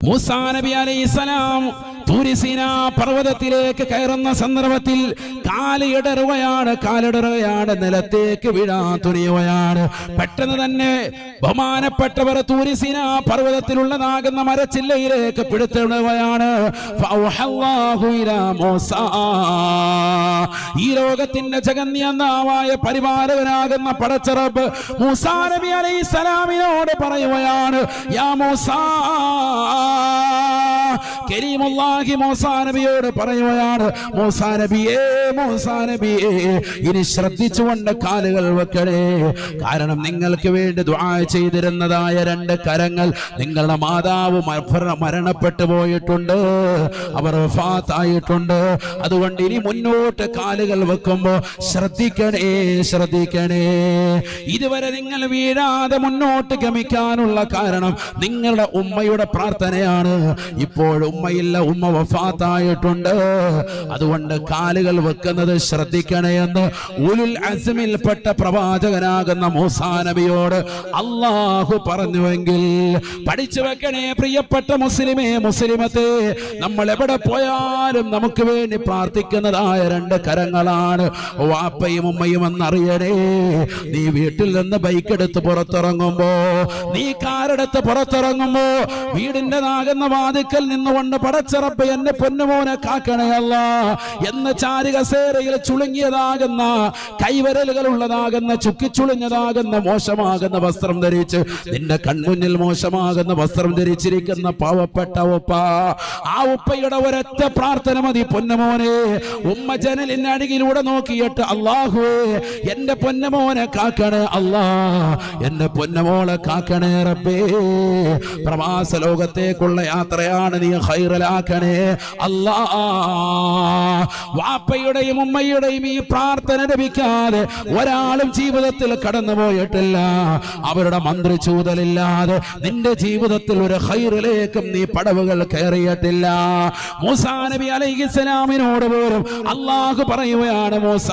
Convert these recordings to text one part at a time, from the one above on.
മൂസാ നബി അലൈഹിസ്സലാം തൂരിസീന പർവതത്തിലേക്ക് കയറുന്ന സന്ദർഭത്തിൽ കാലിടറുകയാണ് കാലിടറുകയാണ് നിലത്തേക്ക് വീഴാൻ തുനിയുകയാണ്. പെട്ടെന്ന് തന്നെ ബഹുമാനപ്പെട്ടവർ തൂരിസിന പർവതത്തിലുള്ളതാകുന്ന മരച്ചില്ലയിലേക്ക് പിടുത്തിടുകയാണ്. ഈ ലോകത്തിന്റെ ജഗന്യനാവായ പരിപാലകനാകുന്ന പടച്ചറബ് മൂസാ നബി അലൈഹി സലാമിനോട് പറയുകയാണ് യാ കരീമുല്ലാഹി നബിയോട് പറയുകയാണ് മൂസാ നബിയേ ഇനി ശ്രദ്ധിച്ചുകൊണ്ട് കാലുകൾ വെക്കണേ. കാരണം നിങ്ങൾക്ക് വേണ്ടി ദുആ ചെയ്തിരുന്നതായ രണ്ട് കരങ്ങൾ നിങ്ങളുടെ മാതാവ് മരണപ്പെട്ടു പോയിട്ടുണ്ട്. അവർ വഫാത്തായിട്ടുണ്ട്. അതുകൊണ്ട് ഇനി മുന്നോട്ട് കാലുകൾ വെക്കുമ്പോ ശ്രദ്ധിക്കണേ ശ്രദ്ധിക്കണേ. ഇതുവരെ നിങ്ങൾ വീഴാതെ മുന്നോട്ട് ഗമിക്കാനുള്ള കാരണം നിങ്ങളുടെ ഉമ്മയുടെ പ്രാർത്ഥനയാണ്. ഇപ്പോൾ ഉമ്മയില്ല ഉമ്മ വഫാത്തായിട്ടുണ്ട്. അതുകൊണ്ട് കാലുകൾ വെക്കുന്നത് ശ്രദ്ധിക്കണേ എന്ന് ഉലുൽ അസമിൽപ്പെട്ട പ്രവാചകനാകുന്ന മൂസാ നബിയോട് അള്ളാഹു പറഞ്ഞുവെങ്കിൽ പഠിച്ചു വെക്കണേ പ്രിയപ്പെട്ട മുസ്ലിമേ മുസ്ലിമത്തെ നമ്മൾ എവിടെ പോയാലും നമുക്ക് വേണ്ടി പ്രാർത്ഥിക്കുന്നതായ രണ്ട് കരങ്ങളാണ്. വാപ്പയും ഉമ്മയും എന്നറിയണേ നീ വീട്ടിൽ നിന്ന് ബൈക്ക് എടുത്ത് പുറത്തിറങ്ങുമ്പോ നീ കാറെടുത്ത് പുറത്തിറങ്ങുമ്പോ വീടിന്റെ നാകുന്ന വാതിക്കൽ നിന്നുകൊണ്ട് പടച്ചിറപ്പ് എന്നെ പൊന്നുമോനെ കാക്കണയല്ല എന്ന് ചാരുകസേരയിൽ ചുളുങ്ങിയതാകുന്ന കൈവരലുകൾ ഉള്ളതാകുന്ന ചുക്കിച്ചുളിഞ്ഞതാകുന്ന മോശമാകുന്ന വസ്ത്രം ധരിച്ച് നിന്റെ കൺമുന്നിൽ മോശമാകുന്ന വസ്ത്രം ധരിച്ചിരിക്കുന്ന പാവപ്പെട്ട ഉപ്പ ആ ഉപ്പയുടെ ഒരൊറ്റ പ്രാർത്ഥന മതി പൊന്നമോനെ. ഉമ്മ ജനലിന്റെ അടികിലൂടെ നോക്കിയിട്ട് അള്ളാഹുവേ എന്റെ പൊന്നമോനെ കാക്കണേ അല്ലാ എന്റെ പൊന്നമോളെ കാക്കണേ റബ്ബേ. പ്രവാസ ലോകത്തേക്കുള്ള യാത്രയാണ് നീ ഹൈറലാക്കണേ അല്ലാ. വാപ്പയുടെയും ഉമ്മയുടെയും ഈ പ്രാർത്ഥന ലഭിക്കാതെ ഒരാളും ജീവിതത്തിൽ കടന്നു പോയിട്ടില്ല അവരുടെ മന്ത്രിച്ചൂതലില്ലാതെ നിന്റെ ജീവിതത്തിൽ ഒരു ഹൈറിലേക്കും നീ പടവുകൾ കയറിയിട്ടില്ല. മൂസാ നബി അലൈഹിസ്സലാമിനോട് പോലും അള്ളാഹു പറയുകയാണ് മൂസ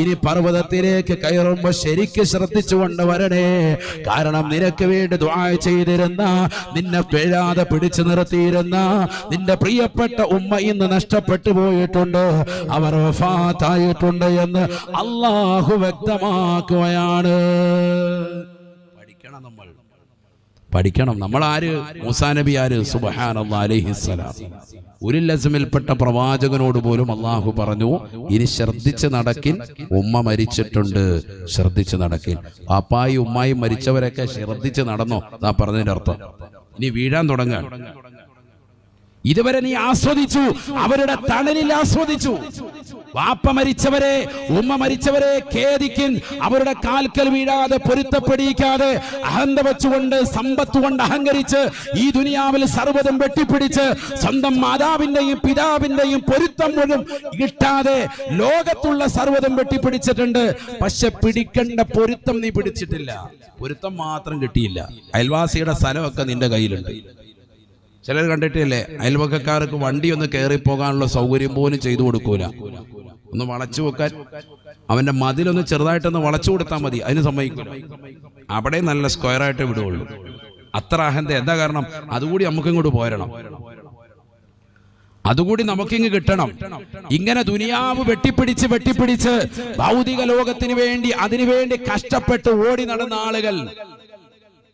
ഇനി പർവതത്തിലേക്ക് കയറുമ്പോ ശരിക്ക് ശ്രദ്ധിച്ചുകൊണ്ട് വരണേ. കാരണം നിനക്ക് വേണ്ടി ദ്വായ ചെയ്തിരുന്ന നിന്നെ പേഴാതെ പിടിച്ചു നിർത്തിയിരുന്ന നിന്റെ പ്രിയപ്പെട്ട ഉമ്മ ഇന്ന് നഷ്ടപ്പെട്ടു പോയിട്ടുണ്ട്. അവർ വഫാത്തായിട്ടുണ്ട് എന്ന് അള്ളാഹു വ്യക്തമാക്കുകയാണ്. പഠിക്കണം നമ്മൾ. പഠിക്കണം. നമ്മൾ ആര്? മൂസാ നബി ആര്? സുബഹാൻ അലൈഹിസ്സലാം ഒരു ലസമിൽപ്പെട്ട പ്രവാചകനോട് പോലും അള്ളാഹു പറഞ്ഞു ഇനി ശ്രദ്ധിച്ച് നടക്കിൻ ഉമ്മ മരിച്ചിട്ടുണ്ട്. ശ്രദ്ധിച്ച് നടക്കിൻ. പാപ്പായി ഉമ്മായി മരിച്ചവരൊക്കെ ശ്രദ്ധിച്ച് നടന്നോ? എന്നാ പറഞ്ഞതിന്റെ അർത്ഥം. ഇനി വീഴാൻ തുടങ്ങാൻ. ഇതുവരെ നീ ആസ്വദിച്ചു. അവരുടെ തണലിൽ ആസ്വദിച്ചു. വാപ്പ മരിച്ചവരെ ഉമ്മ മരിച്ചവരെ ഖേദിക്കിൻ അവരുടെ കാൽക്കൽ വീഴാതെ പൊരുത്തപ്പെടിയിക്കാതെ അഹന്ത വെച്ചുകൊണ്ട് സമ്പത്ത് കൊണ്ട് അഹങ്കരിച്ച് ഈ ദുനിയാവിൽ സർവതും വെട്ടിപ്പിടിച്ച് സ്വന്തം മാതാവിന്റെയും പിതാവിന്റെയും പൊരുത്തം മുഴുവൻ കിട്ടാതെ ലോകത്തുള്ള സർവതും വെട്ടിപ്പിടിച്ചിട്ടുണ്ട്. പക്ഷെ പിടിക്കേണ്ട പൊരുത്തം നീ പിടിച്ചിട്ടില്ല. പൊരുത്തം മാത്രം കിട്ടിയില്ല. അയൽവാസിയുടെ സ്ഥലമൊക്കെ നിന്റെ കയ്യിലുണ്ട്. ചിലർ കണ്ടിട്ടില്ലേ അയൽവക്കക്കാർക്ക് വണ്ടി ഒന്ന് കയറി പോകാനുള്ള സൗകര്യം പോലും ചെയ്തു കൊടുക്കൂല. ഒന്ന് വളച്ചു വെക്കാൻ. അവന്റെ മതിലൊന്ന് ചെറുതായിട്ടൊന്ന് വളച്ചു കൊടുത്താൽ മതി അതിന് സമ്മതിക്കും അവിടെ നല്ല സ്ക്വയർ ആയിട്ട് വിടുകയുള്ളൂ. അത്ര അഹന്ത എന്താ കാരണം? അതുകൂടി നമുക്ക് ഇങ്ങോട്ട് പോരണം. അതുകൂടി നമുക്കിങ്ങ് കിട്ടണം. ഇങ്ങനെ ദുനിയാവ് വെട്ടിപ്പിടിച്ച് വെട്ടിപ്പിടിച്ച് ഭൗതിക ലോകത്തിന് വേണ്ടി അതിനു വേണ്ടി കഷ്ടപ്പെട്ട് ഓടി നടന്ന ആളുകൾ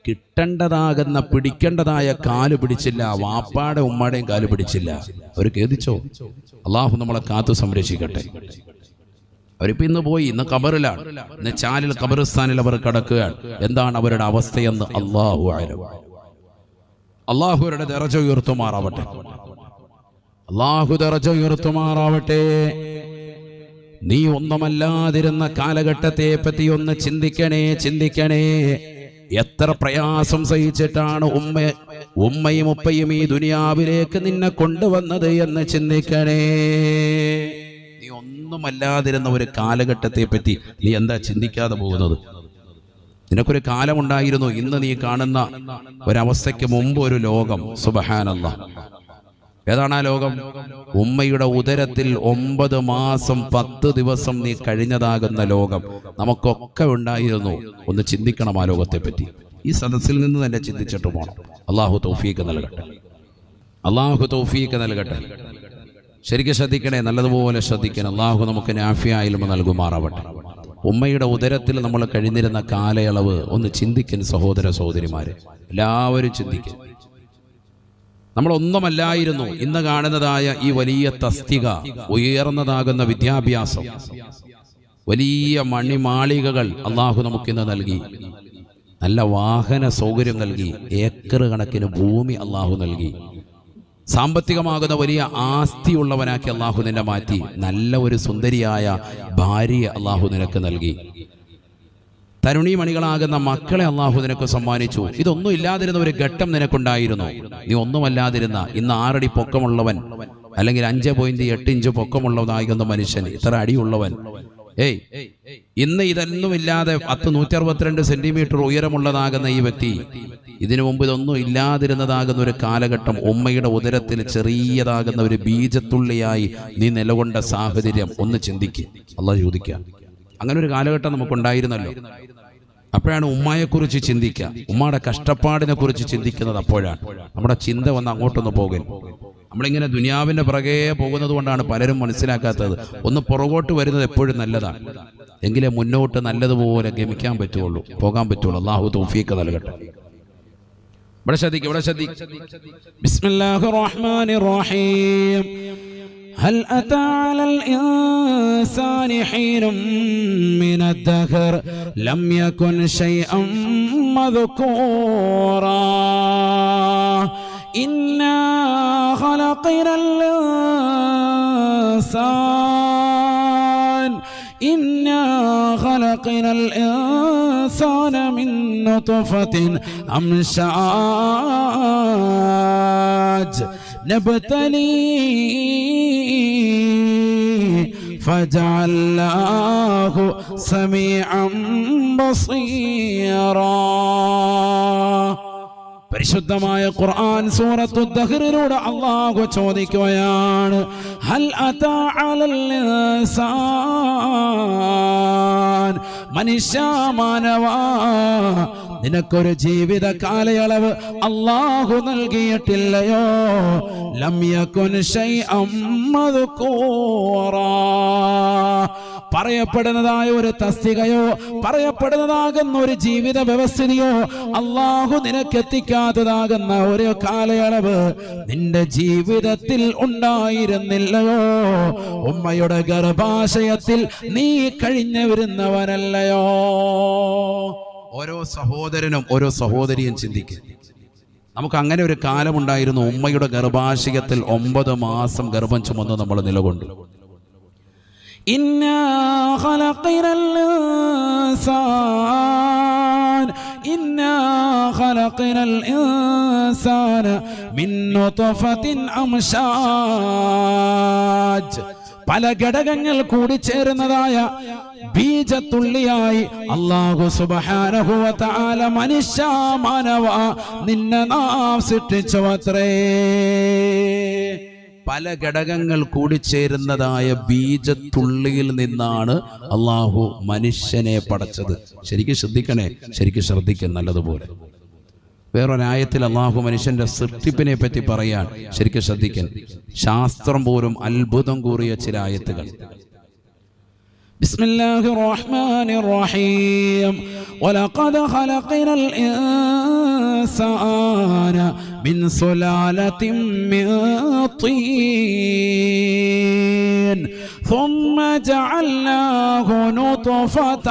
കിട്ടേണ്ടതാകുന്ന പിടിക്കേണ്ടതായ കാൽ പിടിച്ചില്ല വാപ്പാടെ ഉമ്മാടെയും കാൽ പിടിച്ചില്ല. അവർ ഖേദിച്ചോ? അള്ളാഹു നമ്മളെ കാത്തു സംരക്ഷിക്കട്ടെ. അവരിപ്പോ ഇന്ന് പോയി ഇന്ന് കബറിലാണ് ഇന്ന് ചാലിൽ കബറിസ്ഥാനിൽ അവർ കിടക്കുകയാണ്. എന്താണ് അവരുടെ അവസ്ഥയെന്ന് അള്ളാഹു ആയാലും അള്ളാഹു അവരുടെ ദറജ ഉയർത്തുമാറാവട്ടെ. അള്ളാഹു തിറച്ച ഉയർത്തുമാറാവട്ടെ. നീ ഒന്നുമല്ലാതിരുന്ന കാലഘട്ടത്തെ പറ്റി ഒന്ന് ചിന്തിക്കണേ ചിന്തിക്കണേ. എത്ര പ്രയാസം സഹിച്ചിട്ടാണ് ഉമ്മ ഉമ്മയും ഉപ്പയും ഈ ദുനിയാവിലേക്ക് നിന്നെ കൊണ്ടുവന്നത് എന്ന് ചിന്തിക്കണേ. നീ ഒന്നുമല്ലാതിരുന്ന ഒരു കാലഘട്ടത്തെ പറ്റി നീ എന്താ ചിന്തിക്കാതെ പോകുന്നത്? നിനക്കൊരു കാലമുണ്ടായിരുന്നു ഇന്ന് നീ കാണുന്ന ഒരവസ്ഥയ്ക്ക് മുമ്പ് ഒരു ലോകം. സുബഹാനല്ല ഏതാണ് ആ ലോകം? ഉമ്മയുടെ ഉദരത്തിൽ ഒമ്പത് മാസം പത്ത് ദിവസം നീ കഴിഞ്ഞതാകുന്ന ലോകം നമുക്കൊക്കെ ഉണ്ടായിരുന്നു. ഒന്ന് ചിന്തിക്കണം ആ ലോകത്തെ പറ്റി ഈ സദസ്സിൽ നിന്ന് തന്നെ ചിന്തിച്ചിട്ട് പോകണം അള്ളാഹു തൗഫീക്ക് നൽകട്ടെ. അള്ളാഹു തൗഫീക്ക് നൽകട്ടെ. ശരിക്കും ശ്രദ്ധിക്കണേ നല്ലതുപോലെ ശ്രദ്ധിക്കണം. അള്ളാഹു നമുക്ക് നാഫിയായാലും നൽകുമാറാവട്ടെ. ഉമ്മയുടെ ഉദരത്തിൽ നമ്മൾ കഴിഞ്ഞിരുന്ന കാലയളവ് ഒന്ന് ചിന്തിക്കൻ സഹോദര സഹോദരിമാരെ. എല്ലാവരും ചിന്തിക്കും. നമ്മളൊന്നുമല്ലായിരുന്നു ഇന്ന് കാണുന്നതായ ഈ വലിയ തസ്തിക ഉയർന്നതാകുന്ന വിദ്യാഭ്യാസം. വലിയ മണിമാളികകൾ അള്ളാഹു നമുക്കിന്ന് നൽകി. നല്ല വാഹന സൗകര്യം നൽകി. ഏക്കർ കണക്കിന് ഭൂമി അള്ളാഹു നൽകി. സാമ്പത്തികമാകുന്ന വലിയ ആസ്തിയുള്ളവനാക്കി അള്ളാഹു നിന്നെ മാറ്റി. നല്ല ഒരു സുന്ദരിയായ ഭാര്യയെ അള്ളാഹു നിനക്ക് നൽകി. തരുണീമണികളാകുന്ന മക്കളെ അള്ളാഹു നിനക്ക് സമ്മാനിച്ചു. ഇതൊന്നും ഇല്ലാതിരുന്ന ഒരു ഘട്ടം നിനക്കുണ്ടായിരുന്നു. നീ ഒന്നുമല്ലാതിരുന്ന ഇന്ന് ആറടി പൊക്കമുള്ളവൻ അല്ലെങ്കിൽ അഞ്ച് പോയിന്റ് എട്ട് ഇഞ്ച് പൊക്കമുള്ളതാകുന്ന മനുഷ്യൻ ഇത്ര അടിയുള്ളവൻ. ഏയ് ഇന്ന് ഇതൊന്നും ഇല്ലാതെ പത്ത് നൂറ്റി അറുപത്തിരണ്ട് സെന്റിമീറ്റർ ഉയരമുള്ളതാകുന്ന ഈ വ്യക്തി ഇതിനു മുമ്പ് ഇതൊന്നും ഇല്ലാതിരുന്നതാകുന്ന ഒരു കാലഘട്ടം ഉമ്മയുടെ ഉദരത്തിൽ ചെറിയതാകുന്ന ഒരു ബീജത്തുള്ളിയായി നീ നിലകൊണ്ട സാഹചര്യം ഒന്ന് ചിന്തിക്കുക അള്ളാഹ് ചോദിക്കുക അങ്ങനെ ഒരു കാലഘട്ടം നമുക്കുണ്ടായിരുന്നല്ലോ. അപ്പോഴാണ് ഉമ്മയെക്കുറിച്ച് ചിന്തിക്കുക. ഉമ്മയുടെ കഷ്ടപ്പാടിനെ കുറിച്ച് ചിന്തിക്കുന്നത് അപ്പോഴാണ്. നമ്മുടെ ചിന്ത വന്ന് അങ്ങോട്ടൊന്ന് പോകരുത് നമ്മളിങ്ങനെ ദുനിയാവിന്റെ പുറകെ പോകുന്നത് കൊണ്ടാണ് പലരും മനസ്സിലാക്കാത്തത്. ഒന്ന് പുറകോട്ട് വരുന്നത് എപ്പോഴും നല്ലതാണ്. എങ്കിലേ മുന്നോട്ട് നല്ലതുപോലെ ഗമിക്കാൻ പറ്റുള്ളൂ. പോകാൻ പറ്റുള്ളൂ. അള്ളാഹു തോഫീക്ക് നൽകട്ടെ. ഇവിടെ ശ്രദ്ധിക്കും ഇവിടെ ശ്രദ്ധിക്കും. هل أتى على الإنسان حين من الدهر؟ لم يكن شيئا مذكورا. إنا خلقنا الإنسان إنا خلقنا الإنسان من نطفة أمشاج نبتليه فجعلناه سميعا بصيرا പരിശുദ്ധമായ ഖുർആൻ സൂറത്തു ദഹ്റിലൂടെ അള്ളാഹു ചോദിക്കുകയാണ് ഹൽ അതാ അലൽ ഇൻസാൻ മനുഷ്യ മാനവ നിനക്കൊരു ജീവിത കാലയളവ് അള്ളാഹു നൽകിയിട്ടില്ലയോ? ലം യകുൻ ശൈഅം മദ്കൂറാ പറയപ്പെടുന്നതായ ഒരു തസ്തികയോ പറയപ്പെടുന്നതാകുന്ന ഒരു ജീവിത വ്യവസ്ഥിതിയോ അള്ളാഹു നിനക്കെത്തിക്കാത്തതാകുന്ന ഒരു കാലയളവ് നിന്റെ ജീവിതത്തിൽ ഉണ്ടായിരുന്നില്ലയോ? ഉമ്മയുടെ ഗർഭാശയത്തിൽ നീ കഴിഞ്ഞു വരുന്നവനല്ലയോ? ഓരോ സഹോദരനും ഓരോ സഹോദരിയും ചിന്തിക്കും. നമുക്ക് അങ്ങനെ ഒരു കാലമുണ്ടായിരുന്നു ഉമ്മയുടെ ഗർഭാശയത്തിൽ ഒമ്പത് മാസം ഗർഭം ചുമന്ന് നമ്മൾ നിലകൊണ്ടു. إنا خلقنا الإنسان إنا خلقنا الإنسان من نطفة أمشاج പല ഘടകങ്ങൾ കൂടി ചേരുന്നതായ ബീജത്തുള്ളിയായി അള്ളാഹു സുബഹാനഹുവ തആല മനുഷ്യ മാനവ നിന്നെ നാം സൃഷ്ടിച്ചു അത്രേ പല ഘടകങ്ങൾ കൂടിച്ചേരുന്നതായ ബീജത്തുള്ളിയിൽ നിന്നാണ് അള്ളാഹു മനുഷ്യനെ പടച്ചത് ശരിക്കും ശ്രദ്ധിക്കണേ ശരിക്കും ശ്രദ്ധിക്കാൻ നല്ലതുപോലെ വേറൊരായത്തിൽ അള്ളാഹു മനുഷ്യന്റെ സൃഷ്ടിപ്പിനെ പറ്റി പറയാൻ ശരിക്കും ശ്രദ്ധിക്കാൻ ശാസ്ത്രം പോലും അത്ഭുതം കൂറിയ ചില ആയത്തുകൾ بسم الله الرحمن الرحيم ولقد خلقنا الإنسان من سلالة من طين ثم جعلناه نطفة.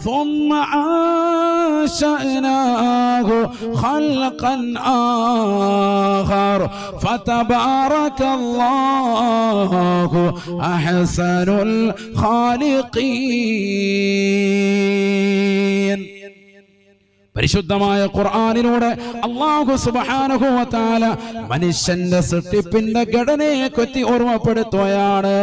ثم أنشأناه خلقا آخر. فتبارك الله أحسن الخالقين. പരിശുദ്ധമായ ഖുർആാനിലൂടെ അള്ളാഹു സുബാനുഭവത്താല മനുഷ്യന്റെ സൃഷ്ടിപ്പിന്റെ ഘടനയെ കൊത്തി ഓർമ്മപ്പെടുത്തുകയാണ്.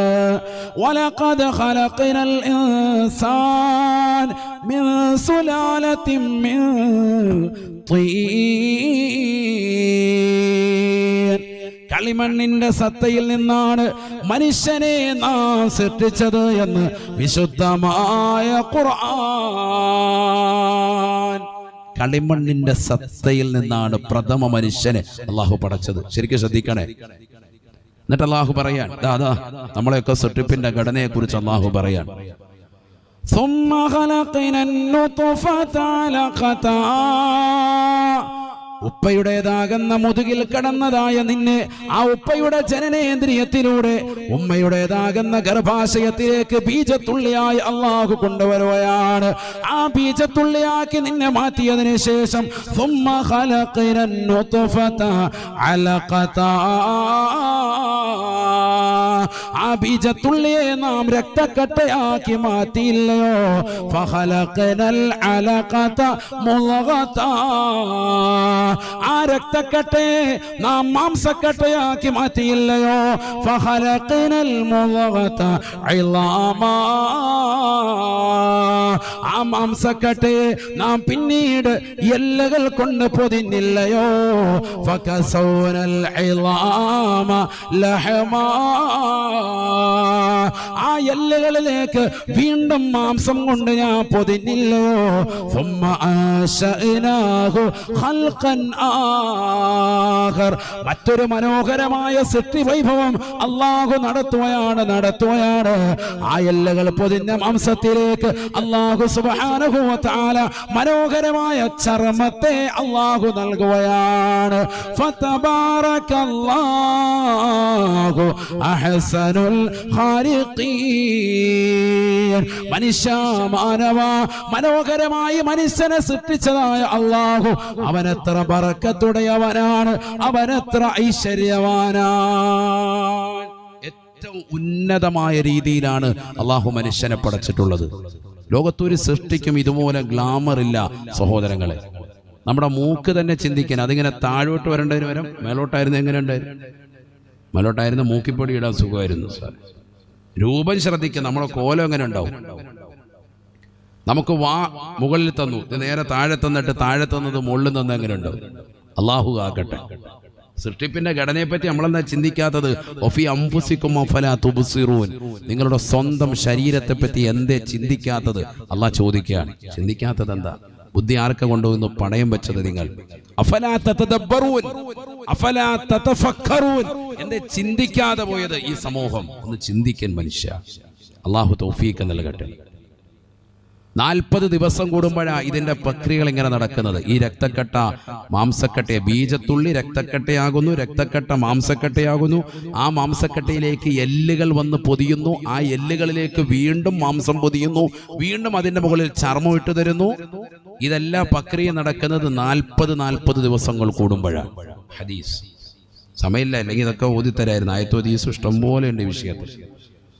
കളിമണ്ണിന്റെ സത്തയിൽ നിന്നാണ് മനുഷ്യനെ നാം സൃഷ്ടിച്ചത് എന്ന് വിശുദ്ധമായ ഖുർആൻ കളിമണ്ണിന്റെ സത്തയിൽ നിന്നാണ് പ്രഥമ മനുഷ്യനെ അള്ളാഹു പടച്ചത് ശരിക്കും ശ്രദ്ധിക്കണേ എന്നിട്ട് അള്ളാഹു പറയാൻ ദാ ദാ നമ്മളെയൊക്കെ സൃഷ്ടിപ്പിന്റെ ഘടനയെ കുറിച്ച് അള്ളാഹു പറയാൻ ثم خلقنا النطفة علقة ഉപ്പയുടേതാകുന്ന മുതുകിൽ കടന്നതായ നിന്നെ ആ ഉപ്പയുടെ ജനനേന്ദ്രിയത്തിലൂടെ ഉമ്മയുടേതാകുന്ന ഗർഭാശയത്തിലേക്ക് ബീജത്തുള്ളിയായി അള്ളാഹു കൊണ്ടുവരുകയാണ് ആ ബീജത്തുള്ളിയാക്കി നിന്നെ മാറ്റിയതിനു ശേഷം ثم خلقنا النطفة علقة ആ ബീജത്തുള്ളിയെ നാം രക്തക്കട്ടയാക്കി മാറ്റിയില്ലയോ? ഫഹലക്കനൽ അലഖത മുളഗത ആ രക്തക്കട്ടയെ നാം മാംസക്കട്ടയാക്കി മാറ്റിയില്ലയോ? ഫഹലക്കനൽ മുളഗത ഇളാമാ. ആ മാംസക്കട്ടയെ നാം പിന്നീട് എല്ലകൾ കൊണ്ട് പൊതിഞ്ഞില്ലയോ? ഫകസൗനൽ ഇളാമ ലഹമാ. ആ എല്ലുകളിലേക്ക് വീണ്ടും മാംസം കൊണ്ട് ഞാൻ പൊതിഞ്ഞില്ലോ. മറ്റൊരു മനോഹരമായ സൃഷ്ടി വൈഭവം അള്ളാഹു നടത്തുകയാണ് നടത്തുകയാണ്. ആ എല്ലുകൾ പൊതിഞ്ഞ മാംസത്തിലേക്ക് അള്ളാഹു സുഖാനുഭവത്താല മനോഹരമായ ചർമ്മത്തെ അള്ളാഹു നൽകുകയാണ്. അഹ്സനുൽ മനുഷ്യ മാനവ മനോഹരമായി മനുഷ്യനെ സൃഷ്ടിച്ചതായ അള്ളാഹു. അവനെത്ര ബർക്കത്തുടയവനാണ് അവനെത്ര ഐശ്വര്യവാനാണ്. ഏറ്റവും ഉന്നതമായ രീതിയിലാണ് അള്ളാഹു മനുഷ്യനെ പടച്ചിട്ടുള്ളത്. ലോകത്തൊരു സൃഷ്ടിക്കും ഇതുപോലെ ഗ്ലാമർ ഇല്ല സഹോദരങ്ങളെ. നമ്മുടെ മൂക്ക് തന്നെ ചിന്തിക്കാൻ അതിങ്ങനെ താഴോട്ട് വരേണ്ടതിന് വരം മേലോട്ടായിരുന്നു എങ്ങനെ ഉണ്ടായിരുന്നു മേലോട്ടായിരുന്നു മൂക്കിപ്പൊടി ഇടാൻ സുഖമായിരുന്നു സാർ രൂപം ശ്രദ്ധിക്കുക നമ്മളെ കോലം എങ്ങനെ ഉണ്ടാവും? നമുക്ക് വാ മുകളിൽ തന്നു. നേരെ താഴെ തന്നിട്ട് താഴെ തന്നത് മുകളിൽ നിന്ന് എങ്ങനെ ഉണ്ടാവും? അള്ളാഹു ആക്കട്ടെ സൃഷ്ടിപ്പിന്റെ ഘടനയെപ്പറ്റി നമ്മളെന്താ ചിന്തിക്കാത്തത്? നിങ്ങളുടെ സ്വന്തം ശരീരത്തെ പറ്റി എന്തേ ചിന്തിക്കാത്തത്? അള്ളാഹ് ചോദിക്കുകയാണ്. ചിന്തിക്കാത്തത് എന്താ? ബുദ്ധി ആർക്ക കൊണ്ടുവന്ന് പണയം വെച്ചത് നിങ്ങൾ? എന്റെ ചിന്തിക്കാതെ പോയത് ഈ സമൂഹം. ഒന്ന് ചിന്തിക്കാൻ മനുഷ്യ. അള്ളാഹു തൗഫീഖ് നൽകട്ടെ. നാൽപ്പത് ദിവസം കൂടുമ്പോഴാണ് ഇതിന്റെ പ്രക്രിയകൾ ഇങ്ങനെ നടക്കുന്നത്. ഈ രക്തക്കട്ട മാംസക്കട്ടയെ ബീജത്തുള്ളി രക്തക്കട്ടയാകുന്നു രക്തക്കട്ട മാംസക്കട്ടയാകുന്നു. ആ മാംസക്കട്ടയിലേക്ക് എല്ലുകൾ വന്ന് പൊതിയുന്നു. ആ എല്ലുകളിലേക്ക് വീണ്ടും മാംസം പൊതിയുന്നു. വീണ്ടും അതിന്റെ മുകളിൽ ചർമ്മം ഇട്ട് തരുന്നു. ഇതെല്ലാം പ്രക്രിയ നടക്കുന്നത് നാൽപ്പത് നാൽപ്പത് ദിവസങ്ങൾ കൂടുമ്പോഴാണ് ഹദീസ്. സമയമില്ല അല്ലെങ്കിൽ ഇതൊക്കെ ഓതിത്തരായിരുന്നു. ആയത്തോദീസ് ഇഷ്ടംപോലെ ഉണ്ട് വിഷയത്തിൽ.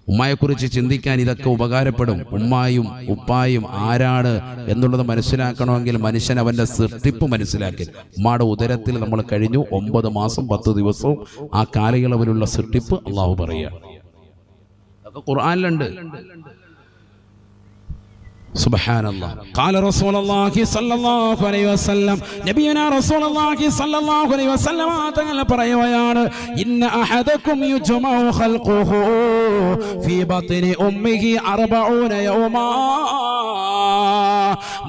ഉമ്മയെക്കുറിച്ച് ചിന്തിക്കാൻ ഇതൊക്കെ ഉപകാരപ്പെടും. ഉമ്മായും ഉപ്പായും ആരാണ് എന്നുള്ളത് മനസ്സിലാക്കണമെങ്കിൽ മനുഷ്യൻ അവന്റെ സൃഷ്ടിപ്പ് മനസ്സിലാക്കി. ഉമ്മയുടെ ഉദരത്തിൽ നമ്മൾ കഴിഞ്ഞു. ഒമ്പത് മാസം പത്ത് ദിവസവും ആ കാലയളവിലുള്ള സൃഷ്ടിപ്പ് അള്ളാഹു പറയുക. ഖുർആനിലുണ്ട്. سبحان الله قال رسول الله صلى الله عليه وسلم നബിയന رسول الله صلى الله عليه وسلم തങ്ങൾ പറയുകയാണ് ഇന്ന അഹദക്കും യുജ്മഉ ഖൽഖുഹു ഫീ ബത്നി ഉമ്മിഹി 40 യൗമാ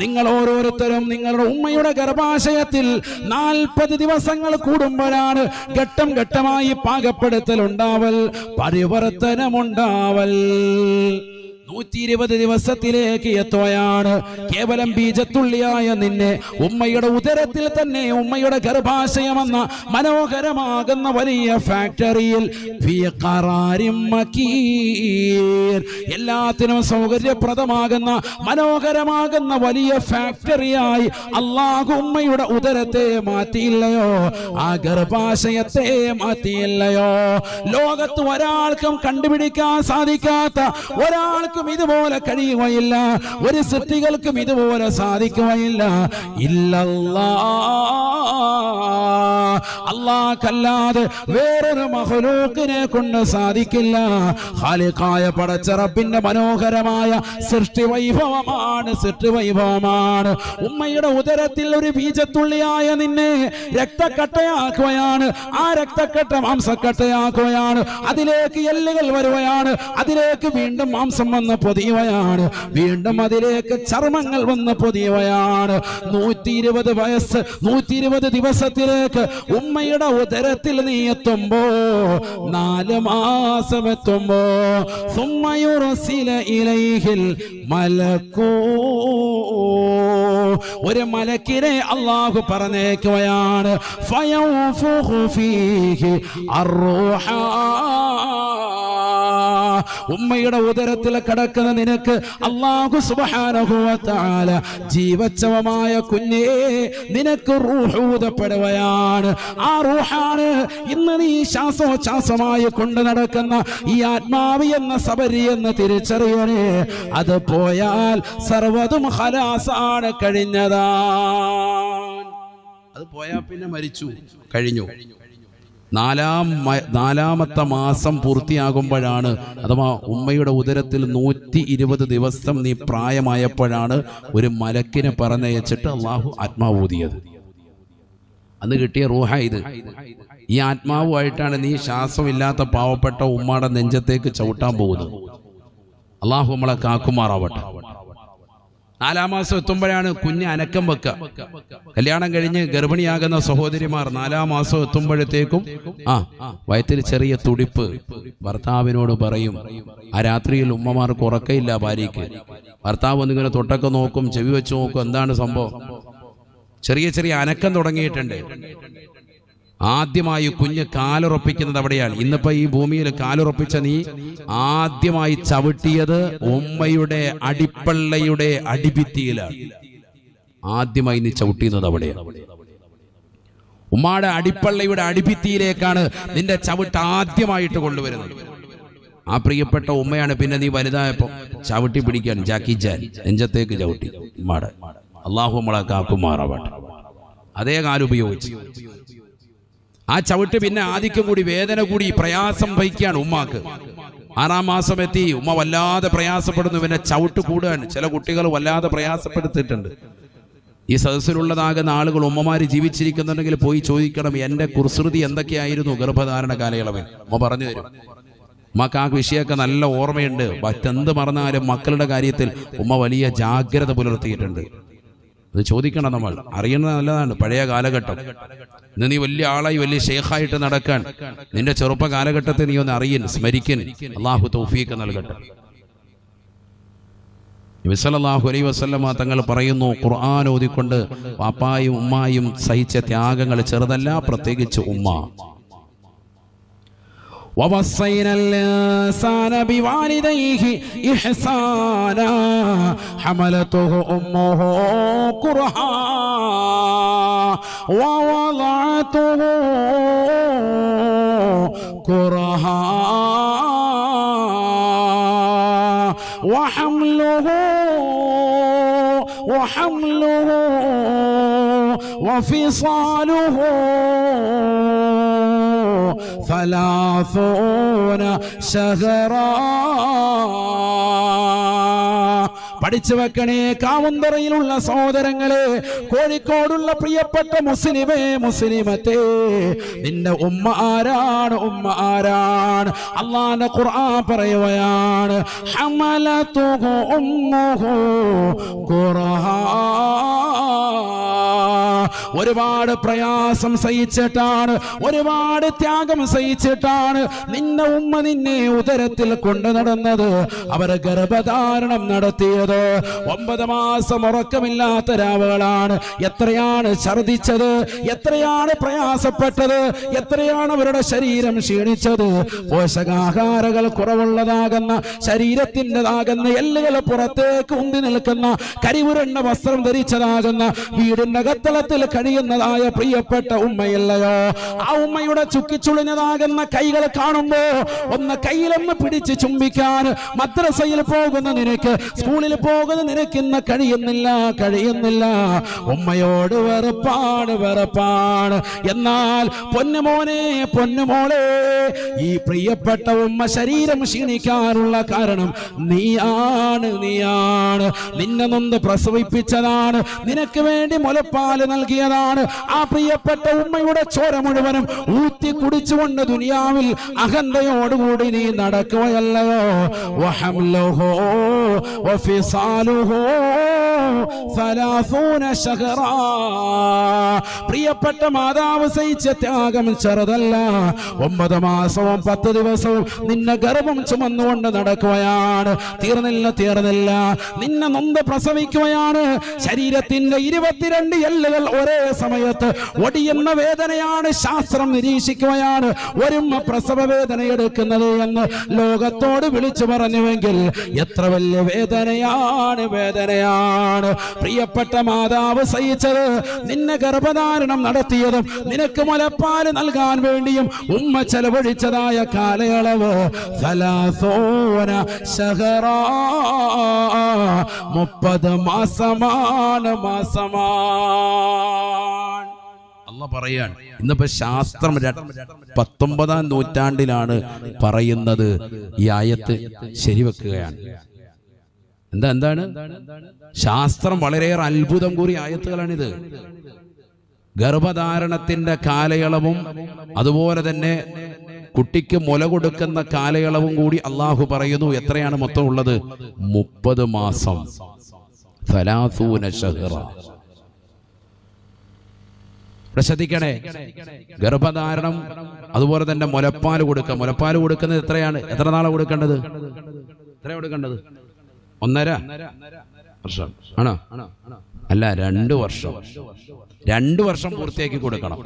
നിങ്ങൾ ഓരോരുത്തരും നിങ്ങളുടെ ഉമ്മയുടെ ഗർഭാശയത്തിൽ നാൽപ്പത് ദിവസങ്ങൾ കൂടുമ്പോഴാണ് ഘട്ടം ഘട്ടമായി പാകപ്പെടുത്തൽ ഉണ്ടാവൽ പരിവർത്തനമുണ്ടാവൽ നൂറ്റി ഇരുപത് ദിവസത്തിലേക്ക് എത്തുകയാണ്. കേവലം ബീജത്തുള്ളിയായ നിന്നെ ഉമ്മയുടെ ഉദരത്തിൽ തന്നെ ഉമ്മയുടെ ഗർഭാശയമെന്ന മനോഹരമാകുന്ന വലിയ ഫാക്ടറിയിൽ. എല്ലാത്തിനും സൗകര്യപ്രദമാകുന്ന മനോഹരമാകുന്ന വലിയ ഫാക്ടറിയായി അള്ളാഹു ഉമ്മയുടെ ഉദരത്തെ മാറ്റിയില്ലയോ? ആ ഗർഭാശയത്തെ മാറ്റിയില്ലയോ? ലോകത്ത് ഒരാൾക്കും കണ്ടുപിടിക്കാൻ സാധിക്കാത്ത ഒരാൾക്ക് ആർക്കും ഇതുപോലെ കഴിയുകയില്ല. ഒരു സൃഷ്ടികൾക്കും ഇതുപോലെ സാധിക്കുകയില്ല. ഇല്ലല്ലാ. അല്ലാഹല്ലാതെ വേറൊരു മഹലൂക്കിനെ കൊണ്ട് സാധിക്കില്ല. ഹാലിക്കായ പടച്ചറപ്പിന്റെ മനോഹരമായ സൃഷ്ടി വൈഭവമാണ് സൃഷ്ടി വൈഭവമാണ്. ഉമ്മയുടെ ഉദരത്തിൽ ഒരു ബീജത്തുള്ളിയായ നിന്നെ രക്തക്കട്ടയാക്കുകയാണ്. ആ രക്തക്കട്ട മാംസക്കട്ടയാക്കുകയാണ്. അതിലേക്ക് എല്ലുകൾ വരുകയാണ്. അതിലേക്ക് വീണ്ടും മാംസം വന്ന് പൊതിയുകയാണ് വീണ്ടും അതിലേക്ക് ചർമ്മങ്ങൾ വന്ന് പൊതിയുകയാണ് നൂറ്റി ഇരുപത് വയസ്സ് നൂറ്റി ഇരുപത് ദിവസത്തിലേക്ക് ഉമ്മയുടെ ഉദരത്തിൽ നീ എത്തുമ്പോ നാല് മാസം എത്തുമ്പോ സുമ്മയുറസില മലക്കൂ. ഒരു മലക്കിനെ അള്ളാഹു പറഞ്ഞേക്കുകയാണ് ഫയൗഫുഹു ഫീഹി അർറൂഹാ. ഉമ്മയുടെ ഉദരത്തിൽ കിടക്കുന്ന നിനക്ക് അള്ളാഹു സുബാനുഭവത്താല ജീവച്ചവമായ കുഞ്ഞേ നിനക്ക് റൂഹൂതപ്പെടുകയാണ് ആ റൂഹാണ് ഇന്ന് നീ ശ്വാസോച്ഛ്വാസമായി കൊണ്ടു നടക്കുന്ന ഈ ആത്മാവ് എന്ന സബരി എന്ന് തിരിച്ചറിയണേ. അത് പോയാൽ സർവതും ഹലാസാണ് കഴിഞ്ഞതാ. അത് പോയാൽ പിന്നെ മരിച്ചു കഴിഞ്ഞു. നാലാം നാലാമത്തെ മാസം പൂർത്തിയാകുമ്പോഴാണ് അഥവാ ഉമ്മയുടെ ഉദരത്തിൽ നൂറ്റി ഇരുപത് ദിവസം നീ പ്രായമായപ്പോഴാണ് ഒരു മലക്കിനെ പറഞ്ഞയച്ചിട്ട് അള്ളാഹു ആത്മാവൂതിയത്. അന്ന് കിട്ടിയ റൂഹ ഇത്. ഈ ആത്മാവുമായിട്ടാണ് നീ ശ്വാസമില്ലാത്ത പാവപ്പെട്ട ഉമ്മയുടെ നെഞ്ചത്തേക്ക് ചവിട്ടാൻ പോകുന്നത്. അള്ളാഹു നമ്മളെ കാക്കുമാറാവട്ടെ. നാലാം മാസം എത്തുമ്പോഴാണ് കുഞ്ഞ് അനക്കം വെക്കുക. കല്യാണം കഴിഞ്ഞ് ഗർഭിണിയാകുന്ന സഹോദരിമാർ നാലാം മാസം എത്തുമ്പോഴത്തേക്കും ആ വയറ്റിൽ ചെറിയ തുടിപ്പ്. ഭർത്താവിനോട് പറയും ആ രാത്രിയിൽ ഉമ്മമാർക്ക് ഉറക്കയില്ല ഭാര്യയ്ക്ക്. ഭർത്താവ് ഒന്നിങ്ങനെ തൊട്ടൊക്കെ നോക്കും ചെവി വെച്ച് നോക്കും. എന്താണ് സംഭവം? ചെറിയ ചെറിയ അനക്കം തുടങ്ങിയിട്ടുണ്ട്. ആദ്യമായി കുഞ്ഞ് കാലുറപ്പിക്കുന്നത് അവിടെയാണ്. ഇന്നിപ്പോ ഈ ഭൂമിയിൽ കാലുറപ്പിച്ച നീ ആദ്യമായി ചവിട്ടിയത് ഉമ്മയുടെ അടിപ്പള്ളയുടെ അടിഭിത്തിയിലാണ്. ആദ്യമായി നീ ചവിട്ടിയത് അവിടെയാണ്. ഉമ്മയുടെ അടിപ്പള്ളയുടെ അടിഭിത്തിയിലേക്കാണ് നിന്റെ ചവിട്ട് ആദ്യമായിട്ട് കൊണ്ടുവരുന്നത്. ആ പ്രിയപ്പെട്ട ഉമ്മയാണ് പിന്നെ നീ വലുതായപ്പോ ചവിട്ടി പിടിക്കാൻ ജാക്കി ജാൻ നെഞ്ചത്തേക്ക് ചവിട്ടി. ഉമ്മാടെ അള്ളാഹു നമ്മളെ അതേ കാലുപയോഗിച്ച്. ആ ചവിട്ട് പിന്നെ ആദിക്കും കൂടി വേദന കൂടി പ്രയാസം വഹിക്കുകയാണ് ഉമ്മാക്ക്. ആറാം മാസം എത്തി ഉമ്മ വല്ലാതെ പ്രയാസപ്പെടുന്നു പിന്നെ ചവിട്ട് കൂടുകയാണ്. ചില കുട്ടികൾ വല്ലാതെ പ്രയാസപ്പെടുത്തിയിട്ടുണ്ട്. ഈ സദസ്സിലുള്ളതാകുന്ന ആളുകൾ ഉമ്മമാര് ജീവിച്ചിരിക്കുന്നുണ്ടെങ്കിൽ പോയി ചോദിക്കണം എന്റെ കുർസൃതി എന്തൊക്കെയായിരുന്നു ഗർഭധാരണ കാലയളവിൽ? ഉമ്മ പറഞ്ഞു തരും. ഉമ്മക്ക് ആ വിഷയമൊക്കെ നല്ല ഓർമ്മയുണ്ട്. മറ്റെന്ത് മറന്നാലും മക്കളുടെ കാര്യത്തിൽ ഉമ്മ വലിയ ജാഗ്രത പുലർത്തിയിട്ടുണ്ട്. അത് ചോദിക്കണം നമ്മൾ. അറിയുന്നത് നല്ലതാണ്. പഴയ കാലഘട്ടം. ഇന്ന് നീ വലിയ ആളായി വലിയ ഷേഖായിട്ട് നടക്കാൻ. നിന്റെ ചെറുപ്പ കാലഘട്ടത്തെ നീ ഒന്ന് അറിയൻ സ്മരിക്കൻ. അള്ളാഹു തൗഫീക്ക് നൽകട്ടെ. വിസലല്ലാഹു അലൈ വസല്ലമ തങ്ങൾ പറയുന്നു ഖുർആൻ ഓതിക്കൊണ്ട് പാപ്പായും ഉമ്മായും സഹിച്ച ത്യാഗങ്ങൾ ചെറുതല്ല പ്രത്യേകിച്ച് ഉമ്മ. ووصينا الإنسان بوالديه إحسانا. حملته أمه كرها ووضعته كرها وحمله وحمله وفصاله ثلاثون شهرا. പഠിച്ചു വെക്കണേ കാവുന്തറയിലുള്ള സഹോദരങ്ങളെ കോഴിക്കോടുള്ള പ്രിയപ്പെട്ട മുസ്ലിമേ മുസ്ലിമത്തെ നിന്റെ ഉമ്മ ആരാണ് ഉമ്മ ആരാണ്? അള്ളാന്റെ ഖുർആൻ പറയുകയാണ് ഒരുപാട് പ്രയാസം സഹിച്ചിട്ടാണ് ഒരുപാട് ത്യാഗം സഹിച്ചിട്ടാണ് നിന്നെ ഉമ്മ നിന്നെ ഉദരത്തിൽ കൊണ്ടു നടന്നത് അവർ ഗർഭധാരണം നടത്തിയത് ഒമ്പത് മാസം ഉറക്കമില്ലാത്ത രാവുകളാണ്. എത്രയാണ് ഛർദിച്ചത് എത്രയാണ് പ്രയാസപ്പെട്ടത്? എത്രയാണ് അവരുടെ ശരീരം ക്ഷീണിച്ചത്? പോഷകാഹാരകൾ കുറവുള്ളതാകുന്ന ശരീരത്തിന്റെതാകുന്ന എല്ലുകൾ പുറത്തേക്ക് ഉന്തി നിൽക്കുന്ന കരിവുരണ്ണ വസ്ത്രം ധരിച്ചതാകുന്ന വീടിന്റെ കത്തളത്തിൽ കഴിയുന്നതായ പ്രിയപ്പെട്ട ഉമ്മയല്ലയോ? ആ ഉമ്മയുടെ ചുക്കിച്ചുളിഞ്ഞതാകുന്ന കൈകൾ കാണുമ്പോ ഒന്ന് കയ്യിലൊന്ന് പിടിച്ച് ചുംബിക്കാൻ മദ്രസയിൽ പോകുന്ന നിനക്ക് സ്കൂളിൽ പോകുന്ന നിനക്കിന്ന് കഴിയുന്നില്ല കഴിയുന്നില്ല. ഉമ്മയോട് വെറുപ്പാണ് വെറുപ്പാണ്. എന്നാൽ പൊന്നുമോനെ പൊന്നുമോളെ ഈ പ്രിയപ്പെട്ട ഉമ്മ ശരീരം ക്ഷീണിക്കാനുള്ള കാരണം നീയാണ് നീയാണ്. നിന്നെ നൊന്ന് പ്രസവിപ്പിച്ചതാണ് നിനക്ക് വേണ്ടി മുലപ്പാൽ നൽകിയതാണ്. ആ പ്രിയപ്പെട്ട ഉമ്മയുടെ ചോര മുഴുവനും ഊത്തി കുടിച്ചുകൊണ്ട് ദുനിയാവിൽ അഹന്തയോടുകൂടി നീ നടക്കുകയല്ലയോ? വഹംലുഹു ശഹറ. പ്രിയപ്പെട്ട മാതാവ് സഹിച്ച ത്യാഗം ചെറുതല്ല. ഒമ്പത് മാസവും പത്ത് ദിവസവും നിന്നെ ഗർഭം ചുമന്നുകൊണ്ട് നടക്കുകയാണ്. തീർന്നില്ല തീർന്നില്ല. നിന്നെ നൊന്ത് പ്രസവിക്കുകയാണ്. ശരീരത്തിന്റെ ഇരുപത്തിരണ്ട് എല്ലുകൾ ഒരേ സമയത്ത് ഒടിയുന്ന വേദനയാണ് ശാസ്ത്രം നിരീക്ഷിക്കുകയാണ്. ഒരുമ പ്രസവ വേദന എടുക്കുന്നത് എന്ന് ലോകത്തോട് വിളിച്ചു പറഞ്ഞുവെങ്കിൽ എത്ര വലിയ വേദനയാണ് വേദനയാണ്. പ്രിയപ്പെട്ട മാതാവ് സഹിച്ചത് നിന്നെ ഗർഭധാരണം നടത്തിയതും നിനക്ക് മുലപ്പാൽ നൽകാൻ വേണ്ടിയും ഉമ്മ ചെലവഴിച്ചതായ കാലയളവ്. മുപ്പത് മാസമാണ് മാസമാണ് അല്ല പറയാൻ ഇന്നിപ്പോ ശാസ്ത്രം പത്തൊമ്പതാം നൂറ്റാണ്ടിലാണ് പറയുന്നത് ഈ ആയത്ത് ശരിവെക്കുകയാണ്. എന്താ എന്താണ്? ശാസ്ത്രം വളരെയേറെ അത്ഭുതം കൂറിയ ആയത്തുകളാണിത്. ഗർഭധാരണത്തിന്റെ കാലയളവും അതുപോലെ തന്നെ കുട്ടിക്ക് മുല കൊടുക്കുന്ന കാലയളവും കൂടി അള്ളാഹു പറയുന്നു. എത്രയാണ് മൊത്തം ഉള്ളത്? മുപ്പത് മാസം. ശ്രദ്ധിക്കണേ ഗർഭധാരണം അതുപോലെ തന്നെ മുലപ്പാൽ കൊടുക്കുക. മുലപ്പാൽ കൊടുക്കുന്നത് എത്രയാണ്? എത്ര നാളെ കൊടുക്കേണ്ടത്? എത്ര കൊടുക്കേണ്ടത്? ഒന്നര? വർഷം. ആണോ? അല്ല രണ്ട് വർഷം. രണ്ട് വർഷം പൂർത്തിയാക്കി കൊടുക്കണം.